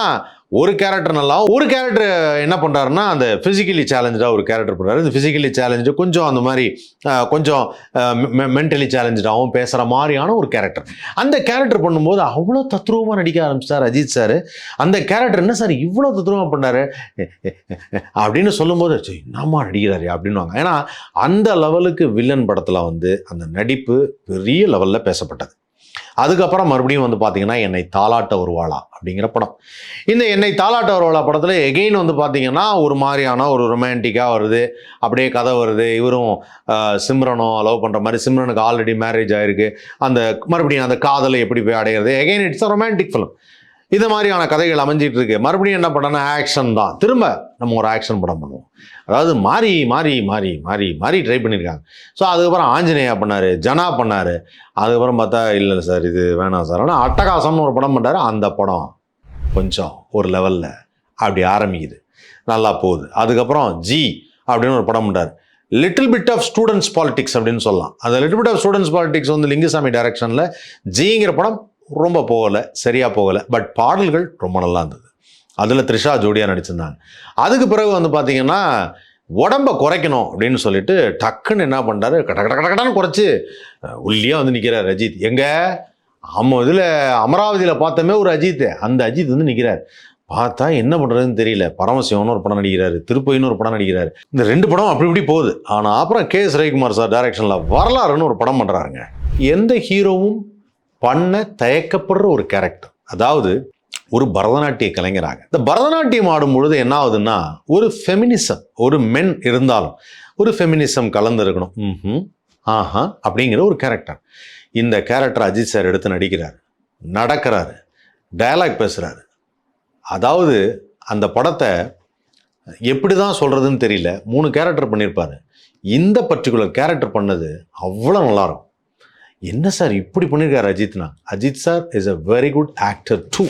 ஒரு கேரக்டர் நல்லா ஒரு கேரக்டர் என்ன பண்ணுறாருன்னா அந்த ஃபிசிக்கலி சேலஞ்சாக ஒரு கேரக்டர் பண்ணுறாரு இந்த ஃபிசிக்கலி சேலஞ்சு கொஞ்சம் அந்த மாதிரி கொஞ்சம் மென்டலி சேலஞ்சாகவும் பேசுகிற மாதிரியான ஒரு கேரக்டர் அந்த கேரக்டர் பண்ணும்போது அவ்வளோ தத்ரூபமாக நடிக்க ஆரம்பிச்சார் அஜித் சார் அந்த கேரக்டர் என்ன சார் இவ்வளோ தத்ரூபமாக பண்ணாரு? அப்படின்னு சொல்லும்போது "சே, என்னம்மா நடிக்கிறாரு? அப்படின்னுவாங்க. ஏன்னா அந்த லெவலுக்கு வில்லன் படத்தில் வந்து அந்த நடிப்பு பெரிய லெவலில் பேசப்பட்டது. அதுக்கப்புறம் மறுபடியும் வந்து பார்த்தீங்கன்னா என்னை தாலாட்ட வருவாளா அப்படிங்கிற படம். இந்த என்னை தாலாட்ட வருவாளா படத்தில் எகெயின் வந்து பார்த்தீங்கன்னா ஒரு மாதிரியான ஒரு ரொமான்டிக்காக வருது. அப்படியே கதை வருது. இவரும் சிம்ரனும் லவ் பண்ணுற மாதிரி சிம்ரனுக்கு ஆல்ரெடி மேரேஜ் ஆயிருக்கு. அந்த மறுபடியும் அந்த காதலை எப்படி போய் அடையிறது? Again it's a romantic film இது மாதிரியான கதைகள் அமைஞ்சிட்டு இருக்கு. மறுபடியும் என்ன பண்ணனா ஆக்ஷன் தான். திரும்ப நம்ம ஒரு ஆக்ஷன் படம் பண்ணுவோம். அதாவது மாறி மாறி மாறி மாறி மாறி ட்ரை பண்ணியிருக்காங்க ஸோ அதுக்கப்புறம் ஆஞ்சநேயா பண்ணார் ஜனா பண்ணார். அதுக்கப்புறம் பார்த்தா இல்லை சார் இது வேணாம் சார் ஆனால் அட்டகாசம்னு ஒரு படம் பண்ணார் அந்த படம் கொஞ்சம் ஒரு லெவலில் அப்படி ஆரம்பிக்குது. நல்லா போகுது. அதுக்கப்புறம் ஜி அப்படின்னு ஒரு படம் பண்ணார் little bit of students politics அப்படின்னு சொல்லலாம். அந்த little bit of students politics வந்து லிங்குசாமி டைரக்ஷனில் ஜிங்கிற படம் ரொம்ப போகலை சரியாக போகலை பட் பாடல்கள் ரொம்ப நல்லா இருந்தது. அதில் த்ரிஷா ஜோடியாக நடிச்சிருந்தாங்க. அதுக்கு பிறகு வந்து பார்த்திங்கன்னா உடம்ப குறைக்கணும் அப்படின்னு சொல்லிட்டு டக்குன்னு என்ன பண்ணுறாரு கட கட கடன்னு குறைச்சி உள்ளியாக வந்து நிற்கிறார் அஜித். எங்கே? ஆமாம் இதில் அமராவதியில் பார்த்தோமே ஒரு அஜித். அந்த அஜித் வந்து நிற்கிறார் பார்த்தா என்ன பண்ணுறதுன்னு தெரியல. பரமசிவம்னு ஒரு படம் நடிக்கிறாரு திருப்பதினு ஒரு படம் நடிக்கிறாரு. இந்த ரெண்டு படம் அப்படி இப்படி போகுது. ஆனால் அப்புறம் கே எஸ் ரவிக்குமார் சார் டைரக்ஷனில் வரலாறுன்னு ஒரு படம் பண்ணுறாருங்க எந்த ஹீரோவும் பண்ண தயக்கப்படுற ஒரு கேரக்டர் அதாவது ஒரு பரதநாட்டிய கலைஞராக. இந்த பரதநாட்டியம் ஆடும் பொழுது என்ன ஆகுதுன்னா ஒரு ஃபெமினிசம் ஒரு மென் இருந்தாலும் ஒரு ஃபெமினிசம் கலந்துருக்கணும். ம் ஆஹா அப்படிங்கிற ஒரு கேரக்டர் இந்த கேரக்டர் அஜித் சார் எடுத்து நடிக்கிறார். நடக்கிறாரு. டயலாக் பேசுகிறாரு அதாவது அந்த படத்தை எப்படி தான் சொல்கிறதுன்னு தெரியல. மூணு கேரக்டர் பண்ணியிருப்பாரு இந்த பர்டிகுலர் கேரக்டர் பண்ணது அவ்வளோ நல்லாயிருக்கும் என்ன சார் இப்படி பண்ணியிருக்காரு அஜித்னா? Ajith sir is a very good actor too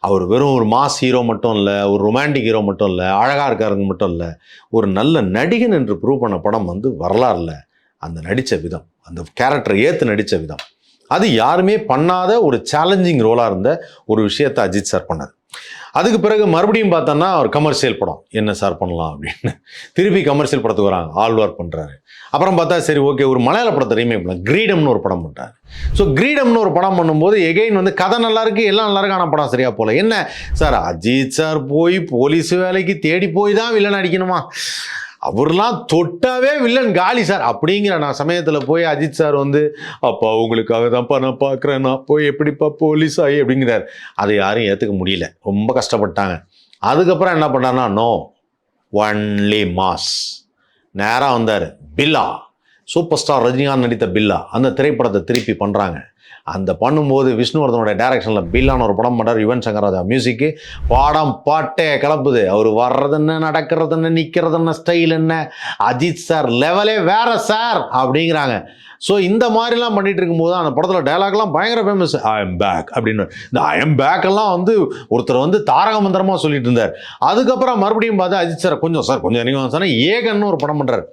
அவர் வெறும் ஒரு மாஸ் ஹீரோ மட்டும் இல்லை ஒரு ரொமான்டிக் ஹீரோ மட்டும் இல்லை அழகாக இருக்காருங்க மட்டும் இல்லை ஒரு நல்ல நடிகன் என்று ப்ரூவ் பண்ண படம் வந்து வரலாறுல அந்த நடித்த விதம் அந்த கேரக்டரை ஏற்று நடித்த விதம். அது யாருமே பண்ணாத ஒரு சேலஞ்சிங் ரோலாக இருந்த ஒரு விஷயத்தை அஜித் சார் பண்ணார். அதுக்கு பிறகு மறுபடியும் பார்த்தோன்னா ஒரு கமர்ஷியல் படம். என்ன சார் பண்ணலாம் அப்படின்னு. திருப்பி கமர்ஷியல் படத்துக்கு வராங்க. ஆழ்வார் பண்ணுறாரு அப்புறம் பார்த்தா சரி ஓகே ஒரு மலையாள படத்தை ரீமேக் பண்ணலாம். கிரீடம்னு ஒரு படம் பண்ணுறாரு ஸோ கிரீடம்னு ஒரு படம் பண்ணும்போது எகெயின் வந்து கதை நல்லா இருக்கு எல்லாம் நல்லா இருக்கு ஆனால் படம் சரியா போகல என்ன? சார் அஜித் சார் போய் போலீஸ் வேலைக்கு தேடி போய் தான் வில்லன் அடிக்கணுமா? அவர்லாம் தொட்டாவே வில்லன் காலி சார் அப்படிங்கிற நான் சமயத்தில் போய் அஜித் சார் வந்து அப்பா உங்களுக்காக தான்ப்பா நான் பார்க்குறேன் நான் போய் எப்படிப்பா போலீஸ் ஆகி அப்படிங்கிறார். அதை யாரும் ஏற்றுக்க முடியல. ரொம்ப கஷ்டப்பட்டாங்க. அதுக்கப்புறம் என்ன பண்ணார்னா நோ ஒன்லி மாஸ் நேராக வந்தார். பில்லா. சூப்பர் ஸ்டார் ரஜினிகாந்த் நடித்த பில்லா. அந்த திரைப்படத்தை திருப்பி பண்ணுறாங்க அந்த பண்ணும்போது விஷ்ணுவர்தனோட டேரக்ஷனில் பில்லான ஒரு படம் பண்ணுறார் யுவன் சங்கர் ராஜா மியூசிக்கு பாடம் பாட்டே கிளப்புது அவர் வர்றது என்ன நடக்கிறது என்ன நிற்கிறது என்ன ஸ்டைல் என்ன அஜித் சார் லெவலே வேற சார் அப்படிங்கிறாங்க. ஸோ இந்த மாதிரிலாம் பண்ணிட்டு இருக்கும்போது அந்த படத்தில் டைலாக்லாம் பயங்கர ஃபேமஸ் ஐ எம் பேக் அப்படின்னு. இந்த ஐ எம் பேக் எல்லாம் வந்து ஒருத்தர் வந்து தாரக மந்திரமாக சொல்லிட்டு இருந்தார். அதுக்கப்புறம் மறுபடியும் பார்த்தா அஜித் சார் கொஞ்சம் சார் கொஞ்சம் நீங்கள் சொன்னால் ஏகன்னு ஒரு படம் பண்ணுறாரு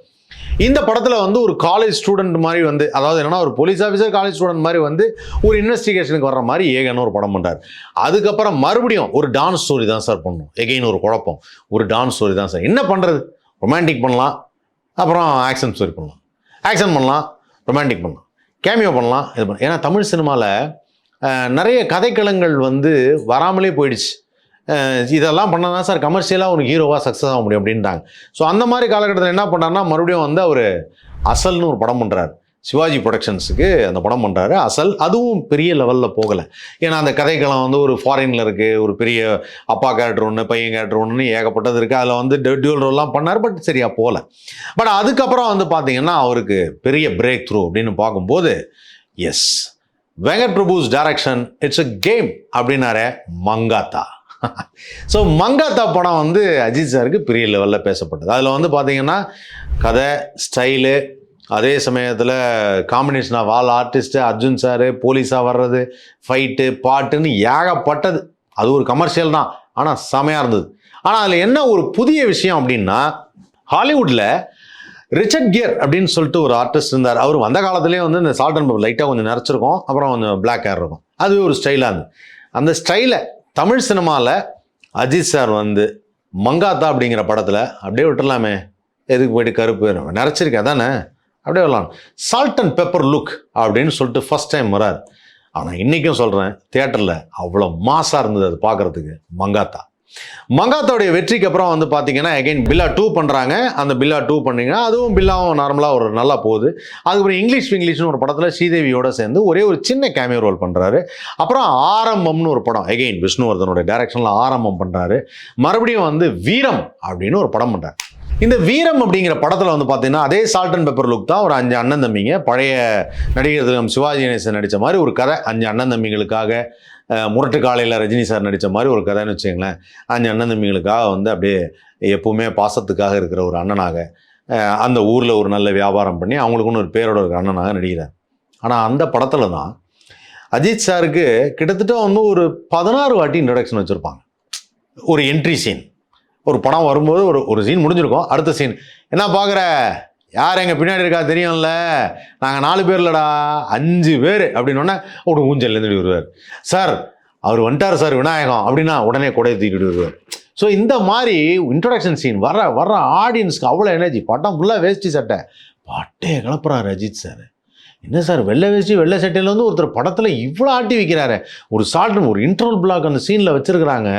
இந்த படத்தில் வந்து ஒரு காலேஜ் ஸ்டூடெண்ட் மாதிரி வந்து அதாவது என்னன்னா ஒரு போலீஸ் ஆஃபீஸர் காலேஜ் ஸ்டூடெண்ட் மாதிரி வந்து ஒரு இன்வெஸ்டிகேஷனுக்கு வர்ற மாதிரி ஏகன் ஒரு படம் பண்ணுறாரு அதுக்கப்புறம் மறுபடியும் ஒரு டான்ஸ் ஸ்டோரி தான் சார் பண்ணணும் எகெயின் ஒரு குழப்பம். ஒரு டான்ஸ் ஸ்டோரி தான் சார் என்ன பண்ணுறது ரொமான்டிக் பண்ணலாம். அப்புறம் ஆக்ஷன் ஸ்டோரி பண்ணலாம். ஆக்ஷன் பண்ணலாம். ரொமான்டிக் பண்ணலாம். கேமியோ பண்ணலாம். இது பண்ணலாம் ஏன்னா தமிழ் சினிமாவில் நிறைய கதைக்களங்கள் வந்து வராமலே போயிடுச்சு. இதெல்லாம் பண்ணால் தான் சார் கமர்ஷியலாக ஒரு ஹீரோவாக சக்ஸஸ் ஆக முடியும் அப்படின்ட்டாங்க ஸோ அந்த மாதிரி காலகட்டத்தில் என்ன பண்ணாருன்னா மறுபடியும் வந்து அவர் அசல்னு ஒரு படம் பண்ணுறாரு சிவாஜி ப்ரொடக்ஷன்ஸுக்கு அந்த படம் பண்ணுறாரு அசல் அதுவும் பெரிய லெவலில் போகலை. ஏன்னா அந்த கதைக்களம் வந்து ஒரு ஃபாரினில் இருக்குது ஒரு பெரிய அப்பா கேரக்டர் ஒன்று பையன் கேரக்டர் ஒன்று ஏகப்பட்டது இருக்குது அதில் வந்து டியூல் ரோல்லாம் பண்ணார் பட் சரியாக போகல. பட் அதுக்கப்புறம் வந்து பார்த்தீங்கன்னா அவருக்கு பெரிய பிரேக் த்ரூ அப்படின்னு பார்க்கும்போது S Venkat Prabhu's direction it's a game அப்படின்னாரு மங்காத்தா. ஸோ மங்காத்தா படம் வந்து அஜித் சாருக்கு பெரிய லெவலில் பேசப்பட்டது. அதில் வந்து பார்த்தீங்கன்னா கதை ஸ்டைலு அதே சமயத்தில் combination of all artist Arjun sir போலீஸாக வர்றது ஃபைட்டு பாட்டுன்னு ஏகப்பட்டது. அது ஒரு கமர்ஷியல் தான். ஆனால் செமையாக இருந்தது. ஆனால் அதில் என்ன ஒரு புதிய விஷயம் அப்படின்னா ஹாலிவுட்டில் ரிச்சர்ட் கியர் அப்படின்னு சொல்லிட்டு ஒரு ஆர்டிஸ்ட் இருந்தார். அவர் வந்த காலத்துலேயே வந்து இந்த சால்ட் அண்ட் லைட்டாக கொஞ்சம் நிறச்சிருக்கும் அப்புறம் கொஞ்சம் பிளாக் ஹேர் இருக்கும். அது ஒரு ஸ்டைலாக இருந்தது. அந்த ஸ்டைலை தமிழ் சினிமாவில் அஜித் சார் வந்து மங்காத்தா அப்படிங்கிற படத்தில் அப்படியே விட்டுறலாமே. எதுக்கு போயிட்டு கருப்பு நினச்சிருக்கேன் தானே அப்படியே வரலாம் சால்ட் அண்ட் பெப்பர் லுக் அப்படின்னு சொல்லிட்டு ஃபஸ்ட் டைம் வராது ஆனால் இன்றைக்கும் சொல்கிறேன் தேட்டரில் அவ்வளோ மாசாக இருந்தது அது பார்க்குறதுக்கு மங்காத்தா. மங்காத்தோடைய வெற்றிக்கு அப்புறம் வந்து பார்த்தீங்கன்னா அகைன் பில்லா டூ பண்ணுறாங்க அந்த பில்லா டூ பண்ணீங்கன்னா அதுவும் பில்லாவும் நார்மலாக ஒரு நல்லா போகுது. அதுக்கப்புறம் இங்கிலீஷ் இங்கிலீஷ்னு ஒரு படத்தில் ஸ்ரீதேவியோட சேர்ந்து ஒரே ஒரு சின்ன கேமியோ ரோல் பண்ணுறாரு அப்புறம் ஆரம்பம்னு ஒரு படம் அகைன் விஷ்ணுவர்தனோட டைரக்ஷனில் ஆரம்பம் பண்ணுறாரு மறுபடியும் வந்து வீரம் அப்படின்னு ஒரு படம் பண்ணுறாரு இந்த வீரம் அப்படிங்கிற படத்தில் வந்து பார்த்தீங்கன்னா அதே சால்ட் அண்ட் பெப்பர் லுக் தான் ஒரு அஞ்சு அண்ணன் தம்பிங்க. பழைய நடிகர் திலகம் சிவாஜி கணேசன் நடித்த மாதிரி ஒரு கதை அஞ்சு அண்ணன் தம்பிங்களுக்காக முரட்டு காலையில் ரஜினி சார் நடித்த மாதிரி ஒரு கதைன்னு வச்சுங்களேன் அஞ்சு அண்ணன் தம்பிங்களுக்காக வந்து அப்படியே எப்போவுமே பாசத்துக்காக இருக்கிற ஒரு அண்ணனாக அந்த ஊரில் ஒரு நல்ல வியாபாரம் பண்ணி அவங்களுக்குன்னு ஒரு பேரோட ஒரு அண்ணனாக நடிக்கிறார். ஆனால் அந்த படத்தில் தான் அஜித் சாருக்கு கிட்டத்தட்ட வந்து ஒரு பதினாறு வாட்டி இன்ட்ரடக்ஷன் வச்சுருப்பாங்க. ஒரு என்ட்ரி சீன் ஒரு படம் வரும்போது ஒரு ஒரு சீன் முடிஞ்சிருக்கும். அடுத்த சீன் என்ன பார்க்குற யார் எங்கள் பின்னாடி இருக்கா தெரியும்ல? நாங்கள் நாலு பேர் இல்லடா அஞ்சு பேர். அப்படின்னோடனே ஒரு ஊஞ்சல்லேருந்து வருவார். சார் அவர் வந்துட்டார் சார் விநாயகம். அப்படின்னா உடனே கொடையை தூக்கிட்டு வருவார். ஸோ இந்த மாதிரி இன்ட்ரடக்ஷன் சீன் வர வர்ற ஆடியன்ஸ்க்கு அவ்வளோ எனர்ஜி பட்டம் ஃபுல்லாக வேஷ்டி சட்டை. பாட்டே கிளப்புறாரு ரஜித் சார். என்ன சார் வெள்ளை வேஷ்டி வெள்ளை சட்டையில் வந்து ஒருத்தர் படத்தில் இவ்வளோ ஆட்டி வைக்கிறாரு. ஒரு சால்ட் ஒரு இன்ட்ரோல் பிளாக் அந்த சீனில் வச்சுருக்கிறாங்க.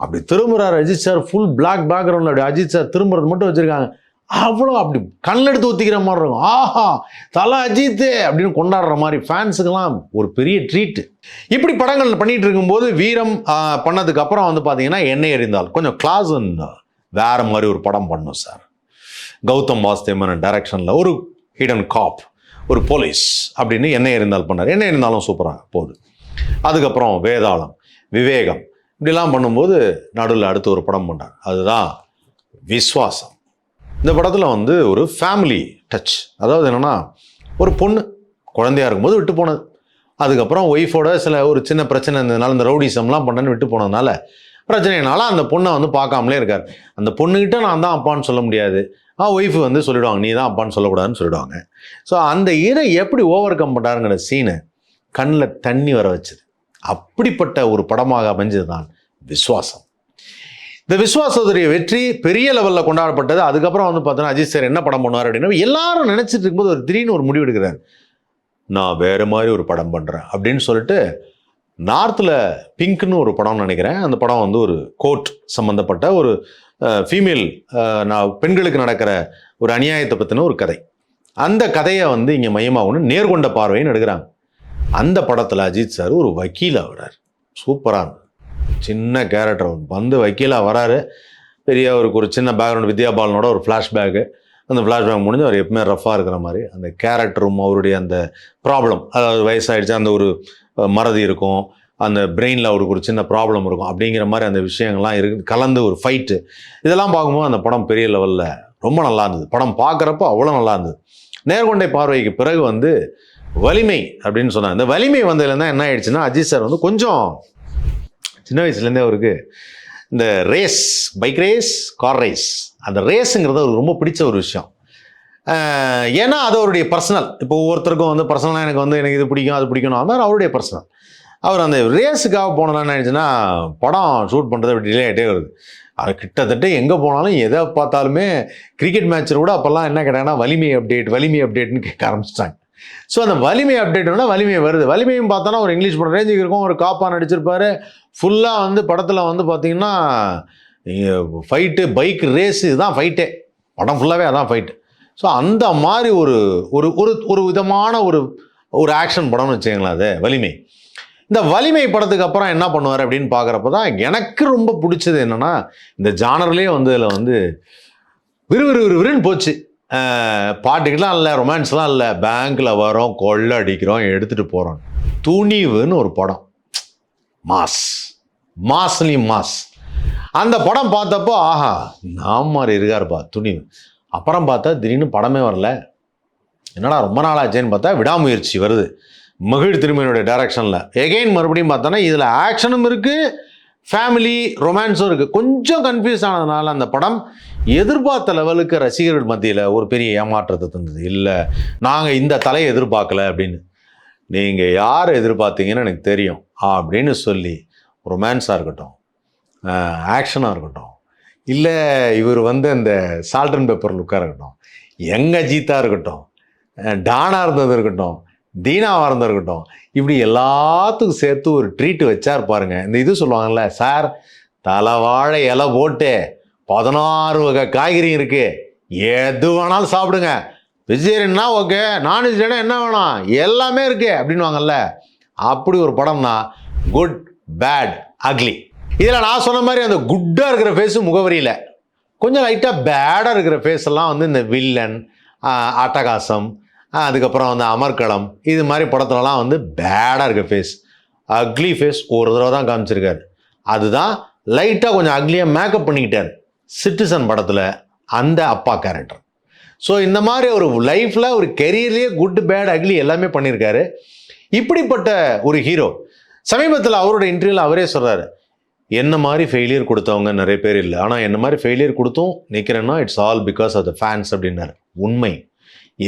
அப்படி திரும்புகிறார் அஜித் சார் ஃபுல் பிளாக் பேக்ரவுண்டில் அப்படி அஜித் சார் திரும்புறது மட்டும் வச்சுருக்காங்க. அவ்வளோ அப்படி கண்ணில் எடுத்து ஊற்றிக்கிற மாதிரி இருக்கும். ஆஹா தலை அஜித்து அப்படின்னு கொண்டாடுற மாதிரி ஃபேன்ஸுக்கெல்லாம் ஒரு பெரிய ட்ரீட்டு இப்படி படங்கள் பண்ணிகிட்டு இருக்கும்போது வீரம் பண்ணதுக்கப்புறம் பண்ணதுக்கு அப்புறம் வந்து பார்த்தீங்கன்னா எண்ணெய் எறிந்தால் கொஞ்சம் கிளாஸ் வேற மாதிரி ஒரு படம் பண்ணும் சார் கௌதம் வாஸ்தேமன் டைரக்ஷனில் ஒரு ஹிடன் காப் ஒரு போலீஸ் அப்படின்னு எண்ணெய் எறிந்தால் பண்ணார். எண்ணெய் இருந்தாலும் சூப்பராக போகுது. அதுக்கப்புறம் வேதாளம் விவேகம் இப்படிலாம் பண்ணும்போது நடுவில் அடுத்து ஒரு படம் பண்ணார். அதுதான் விஸ்வாசம். இந்த படத்தில் வந்து ஒரு ஃபேமிலி டச் அதாவது என்னென்னா ஒரு பொண்ணு குழந்தையா இருக்கும்போது விட்டு போனது. அதுக்கப்புறம் ஒய்ஃபோட சில ஒரு சின்ன பிரச்சனை இருந்ததுனால இந்த ரவுடிசம்லாம் பண்ணேன்னு விட்டு போனதுனால பிரச்சனைனால அந்த பொண்ணை வந்து பார்க்காமலே இருக்கார். அந்த பொண்ணுக்கிட்ட நான் தான் அப்பான்னு சொல்ல முடியாது. ஆ ஒய்ஃபு வந்து சொல்லிடுவாங்க நீ தான் அப்பான்னு சொல்லக்கூடாதுன்னு சொல்லிடுவாங்க. ஸோ அந்த இதை எப்படி ஓவர் கம் பண்ணாருங்கிற சீனை கண்ணில் தண்ணி வர வச்சது. அப்படிப்பட்ட ஒரு படமாக அமைஞ்சது தான் விஸ்வாசம் இந்த விஸ்வாசோதரிய வெற்றி பெரிய லெவலில் கொண்டாடப்பட்டது. அதுக்கப்புறம் வந்து பார்த்தோன்னா அஜித் சார் என்ன படம் பண்ணுவார் அப்படின்னா எல்லாரும் நினச்சிட்டு இருக்கும்போது ஒரு திடீர்னு ஒரு முடிவு எடுக்கிறார். நான் வேறு மாதிரி ஒரு படம் பண்ணுறேன் அப்படின்னு சொல்லிட்டு நார்த்தில் பிங்க்னு ஒரு படம்னு நினைக்கிறேன். அந்த படம் வந்து ஒரு கோர்ட் சம்மந்தப்பட்ட ஒரு ஃபீமேல் நான் பெண்களுக்கு நடக்கிற ஒரு அநியாயத்தை பற்றின ஒரு கதை. அந்த கதையை வந்து இங்கே மையமாகணும் நேர்கொண்ட பார்வைன்னு எடுக்கிறாங்க. அந்த படத்தில் அஜித் சார் ஒரு வக்கீல் ஆகிறார். சூப்பராக சின்ன கேரக்டர் வந்து வக்கீலாக வராரு. பெரிய அவருக்கு ஒரு சின்ன பேக்ரவுண்ட் வித்யா பாலனோட ஒரு ஃப்ளாஷ்பேக்கு அந்த ஃப்ளாஷ்பேக் முடிஞ்சு அவர் எப்பவுமே ரஃப்பாக இருக்கிற மாதிரி அந்த கேரக்டரும் அவருடைய அந்த ப்ராப்ளம் அதாவது வயசாகிடுச்சு அந்த ஒரு மறதி இருக்கும். அந்த பிரெயினில் அவருக்கு ஒரு சின்ன ப்ராப்ளம் இருக்கும். அப்படிங்கிற மாதிரி அந்த விஷயங்கள்லாம் இருக்கு. கலந்து ஒரு ஃபைட்டு இதெல்லாம் பார்க்கும்போது அந்த படம் பெரிய லெவலில் ரொம்ப நல்லா இருந்தது. படம் பார்க்குறப்போ அவ்வளோ நல்லா இருந்தது. நேர்கொண்டை பார்வைக்கு பிறகு வந்து வலிமை அப்படின்னு சொன்னாங்க. இந்த வலிமை வந்ததுலேருந்து என்ன ஆயிடுச்சுன்னா அஜித் சார் வந்து கொஞ்சம் சின்ன வயசுலேருந்தே அவருக்கு இந்த race bike race car race அந்த ரேஸுங்கிறது அவருக்கு ரொம்ப பிடிச்ச ஒரு விஷயம். ஏன்னா அது அவருடைய பர்சனல் இப்போ ஒவ்வொருத்தருக்கும் வந்து பர்சனலாக எனக்கு வந்து எனக்கு இது பிடிக்கும் அது பிடிக்கணும் அது மாதிரி அவருடைய பர்சனல் அவர் அந்த ரேஸுக்காக போனதுலாம் என்ன ஆயிடுச்சுன்னா படம் ஷூட் பண்ணுறது அப்படி டிலே ஆகிட்டே வருது. அது கிட்டத்தட்ட எங்கே போனாலும் எதை பார்த்தாலுமே கிரிக்கெட் மேட்ச்சில் கூட அப்போல்லாம் என்ன கேட்டாங்கன்னா வலிமை அப்டேட் வலிமை அப்டேட்னு கேட்க ஆரம்பிச்சிட்டாங்க. ஸோ அந்த வலிமை அப்டேட்னா வலிமை வருது. வலிமையும் பார்த்தோன்னா ஒரு இங்கிலீஷ் படம் ரேஞ்சுக்கு இருக்கும் ஒரு காப்பா நடிச்சிருப்பாரு. ஃபுல்லாக வந்து படத்தில் வந்து பார்த்தீங்கன்னா ஃபைட்டு பைக் ரேஸ் இதுதான் ஃபைட்டே படம் ஃபுல்லாகவே அதான் ஃபைட்டு ஸோ அந்த மாதிரி ஒரு ஒரு ஒரு ஒரு விதமான ஒரு ஒரு ஆக்ஷன் படம்னு வச்சுக்கங்களேன் அது வலிமை. இந்த வலிமை படத்துக்கு அப்புறம் என்ன பண்ணுவார் அப்படின்னு பார்க்குறப்ப தான் எனக்கு ரொம்ப பிடிச்சது என்னென்னா இந்த ஜானர்லேயே வந்து இதில் வந்து விறுவிறு விறுவிறுன்னு போச்சு. அஹ் பாட்டுக்கெல்லாம் இல்லை ரொமான்ஸ்லாம் இல்லை. பேங்க்கில் வரோம் கொள்ளை அடிக்கிறோம் எடுத்துகிட்டு போகிறோம் துணிவுன்னு ஒரு படம். மாஸ். Massly mass. அந்த படம் பார்த்தப்போ ஆஹா நாம் மாதிரி இருக்காருப்பா துணிவு. அப்புறம் பார்த்தா திடீர்னு படமே வரல. என்னடா ரொம்ப நாள் ஆச்சேன்னு பார்த்தா விடாமுயற்சி வருது. மகிழ் திருமணியோட டைரக்ஷனில் எகெயின் மறுபடியும் பார்த்தோன்னா இதில் ஆக்ஷனும் இருக்குது ஃபேமிலி ரொமான்ஸும் இருக்குது கொஞ்சம் கன்ஃபியூஸ் ஆனதுனால அந்த படம் எதிர்பார்த்த லெவலுக்கு ரசிகர்கள் மத்தியில் ஒரு பெரிய ஏமாற்றத்தை தந்தது. இல்லை நாங்கள் இந்த தலையை எதிர்பார்க்கல அப்படின்னு. நீங்கள் யார் எதிர்பார்த்தீங்கன்னு எனக்கு தெரியும் அப்படின்னு சொல்லி ரொமான்ஸாக இருக்கட்டும் ஆக்ஷனாக இருக்கட்டும் இல்லை இவர் வந்து அந்த சால்ட் அண்ட் பேப்பர் லுக்காக இருக்கட்டும் எங்கள் ஜீத்தாக இருக்கட்டும் டானாக இருந்தது இருக்கட்டும் தீனாவாக இருந்தது இருக்கட்டும் இப்படி எல்லாத்துக்கும் சேர்த்து ஒரு ட்ரீட் வச்சார் பாருங்க. இந்த இது சொல்லுவாங்கல்ல சார் தலைவாழை இலை போட்டு பதினாறு வகை காய்கறி இருக்கு. எது வேணாலும் சாப்பிடுங்க. வெஜிடேரியன்னா ஓகே நான்வெஜிடேரியனா என்ன வேணாம். எல்லாமே இருக்கு. அப்படின்வாங்கல்ல அப்படி ஒரு படம் தான் குட் பேட் அக்லி இதில் நான் சொன்ன மாதிரி அந்த குட்டாக இருக்கிற ஃபேஸு முகவரியில் கொஞ்சம் லைட்டாக பேடாக இருக்கிற ஃபேஸ் எல்லாம் வந்து இந்த வில்லன் அட்டகாசம் அதுக்கப்புறம் வந்து அமர்க்களம். இது மாதிரி படத்துலலாம் வந்து பேடாக இருக்குது ஃபேஸ் அக்லி ஃபேஸ் ஒரு தடவை தான் காமிச்சிருக்காரு. அதுதான் லைட்டாக கொஞ்சம் அக்லியாக மேக்கப் பண்ணிக்கிட்டார். சிட்டிசன் படத்தில் அந்த அப்பா கேரக்டர் ஸோ இந்த மாதிரி ஒரு லைஃப்பில் ஒரு கெரியர்லேயே குட் பேட் அக்லி எல்லாமே பண்ணியிருக்காரு இப்படிப்பட்ட ஒரு ஹீரோ சமீபத்தில் அவரோட இன்டர்வியூவில் அவரே சொல்கிறாரு என்ன மாதிரி ஃபெயிலியர் கொடுத்தவங்க நிறைய பேர் இல்லை. ஆனால் என்ன மாதிரி ஃபெயிலியர் கொடுத்தும் நிற்கிறேன்னா it's all because of the fans அப்படின்னாரு. உண்மை.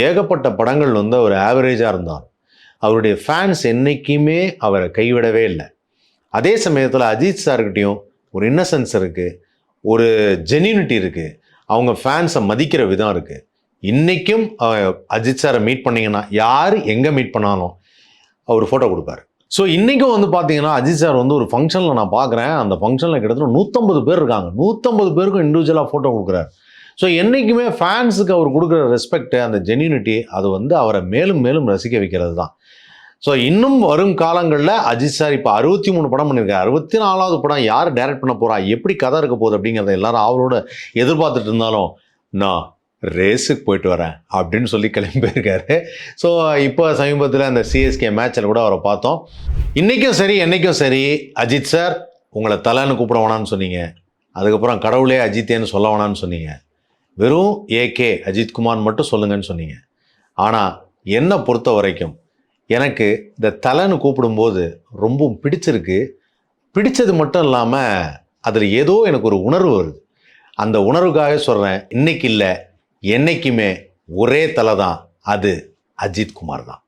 ஏகப்பட்ட படங்கள் வந்து அவர் ஆவரேஜாக இருந்தார். அவருடைய ஃபேன்ஸ் என்றைக்குமே அவரை கைவிடவே இல்லை. அதே சமயத்தில் அஜித் சார்கிட்டையும் ஒரு இன்னசென்ஸ் இருக்குது ஒரு ஜென்யூனிட்டி இருக்குது அவங்க ஃபேன்ஸை மதிக்கிற விதம் இருக்குது இன்றைக்கும் அஜித் சாரை மீட் பண்ணீங்கன்னா யார் எங்கே மீட் பண்ணாலும் அவர் ஃபோட்டோ கொடுப்பாரு. ஸோ இன்றைக்கும் வந்து பார்த்தீங்கன்னா அஜித் சார் வந்து ஒரு ஃபங்க்ஷனில் நான் பார்க்குறேன் அந்த ஃபங்க்ஷனில் கிட்டத்தட்ட நூற்றம்பது பேர் இருக்காங்க. நூற்றம்பது பேருக்கும் இண்டிவிஜுவலாக ஃபோட்டோ கொடுக்குறாரு. ஸோ என்றைக்குமே ஃபேன்ஸுக்கு அவர் கொடுக்குற ரெஸ்பெக்ட் அந்த ஜென்யூனிட்டி அது வந்து அவரை மேலும் மேலும் ரசிக்க வைக்கிறது தான் ஸோ இன்னும் வரும் காலங்களில் அஜித் சார் இப்போ அறுபத்தி மூணு படம் பண்ணியிருக்காரு. அறுபத்தி நாலாவது படம் யார் டைரக்ட் பண்ண போகிறா எப்படி கதை இருக்க போகுது அப்படிங்கிறத எல்லாரும் அவரோட எதிர்பார்த்துட்டு இருந்தாலும் நான் ரேஸுக்கு போயிட்டு வரேன் அப்படின்னு சொல்லி கிளம்பி போயிருக்காரு. ஸோ இப்போ சமீபத்தில் அந்த சிஎஸ்கே மேட்சில் கூட அவரை பார்த்தோம். இன்றைக்கும் சரி என்னைக்கும் சரி. அஜித் சார் உங்களை தலைன்னு கூப்பிட வேணாம்னு சொன்னீங்க. அதுக்கப்புறம் கடவுளே அஜித்தேன்னு சொல்ல வேணாம்னு சொன்னீங்க. வெறும் ஏகே அஜித்குமார் மட்டும் சொல்லுங்கன்னு சொன்னீங்க. ஆனால் என்னை பொறுத்த வரைக்கும் எனக்கு இந்த தலைன்னு கூப்பிடும்போது ரொம்ப பிடிச்சிருக்கு. பிடிச்சது மட்டும் இல்லாமல் அதில் ஏதோ எனக்கு ஒரு உணர்வு வருது. அந்த உணர்வுக்காக சொல்கிறேன் இன்னைக்கு இல்லை என்னைக்குமே ஒரே தலை தான் அது அஜித்குமார் தான்.